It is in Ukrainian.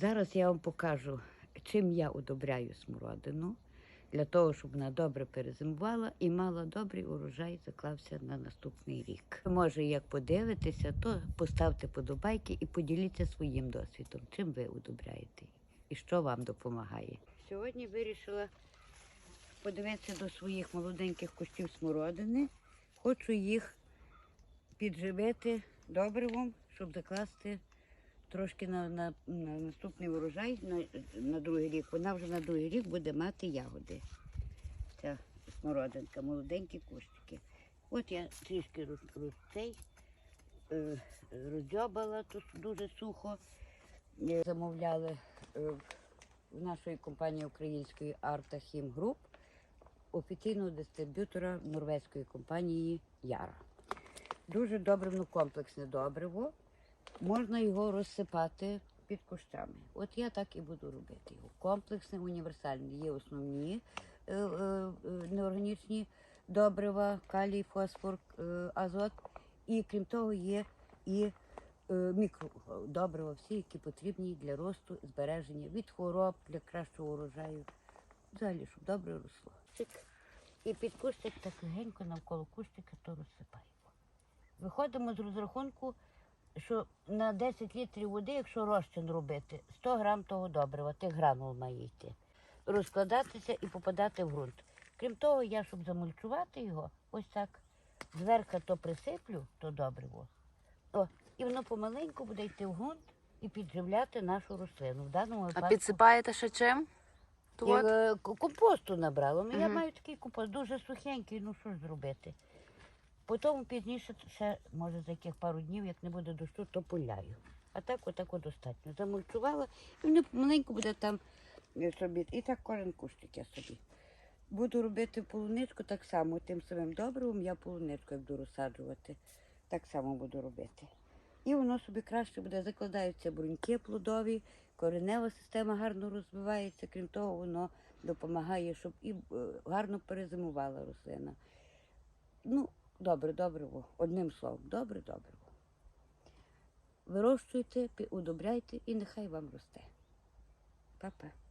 Зараз я вам покажу, чим я удобряю смородину, для того, щоб вона добре перезимувала і мала добрий урожай, заклався на наступний рік. Може, як подивитися, то поставте подобайки і поділіться своїм досвідом, чим ви удобряєте і що вам допомагає. Сьогодні вирішила подивитися до своїх молоденьких кущів смородини. Хочу їх підживити добривом, щоб закласти трошки на, на, на наступний урожай на, на другий рік. Вона вже на другий рік буде мати ягоди. Ця смородинка, молоденькі кущики. От я трішки роз, роз, цей, е, роздьобала тут дуже сухо. Замовляли е, в нашої компанії української Арта Хім Груп офіційного дистриб'ютора норвезької компанії Яра. Дуже добре, ну комплексне добриво. Можна його розсипати під кущами. От я так і буду робити його. Комплексне, універсальне. Є основні е, е, е, неорганічні добрива, калій, фосфор, е, азот. І крім того, є і е, мікродобрива, всі, які потрібні для росту, збереження від хвороб, для кращого урожаю. Взагалі, щоб добре росло. І під кущик так легенько навколо кущика то розсипаємо. Виходимо з розрахунку, що на 10 літрів води, якщо розчин робити, 100 грам того добрива, тих гранул має йти. Розкладатися і попадати в ґрунт. Крім того, я, щоб замульчувати його, ось так зверху то присиплю, то добриво. О, і воно помаленьку буде йти в ґрунт і підживляти нашу рослину. В даному А підсипаєте ще чим? Я, е, компосту набрала. Ну, Я маю такий компост, дуже сухенький, ну що ж зробити. Потім пізніше ще, може, за яких пару днів, як не буде дощу, то поляю. А так отак от достатньо. Замульчувала, і воно маленько буде там е, собі. І так кожен кущик я собі. Буду робити полуничку так само, тим самим добривом я полуничку буду розсаджувати. Так само буду робити. І воно собі краще буде, закладаються бруньки плодові, коренева система гарно розвивається. Крім того, воно допомагає, щоб і е, гарно перезимувала рослина. Ну, добре, добре, одним словом, добре, добре. Вирощуйте, удобряйте і нехай вам росте. Па-па.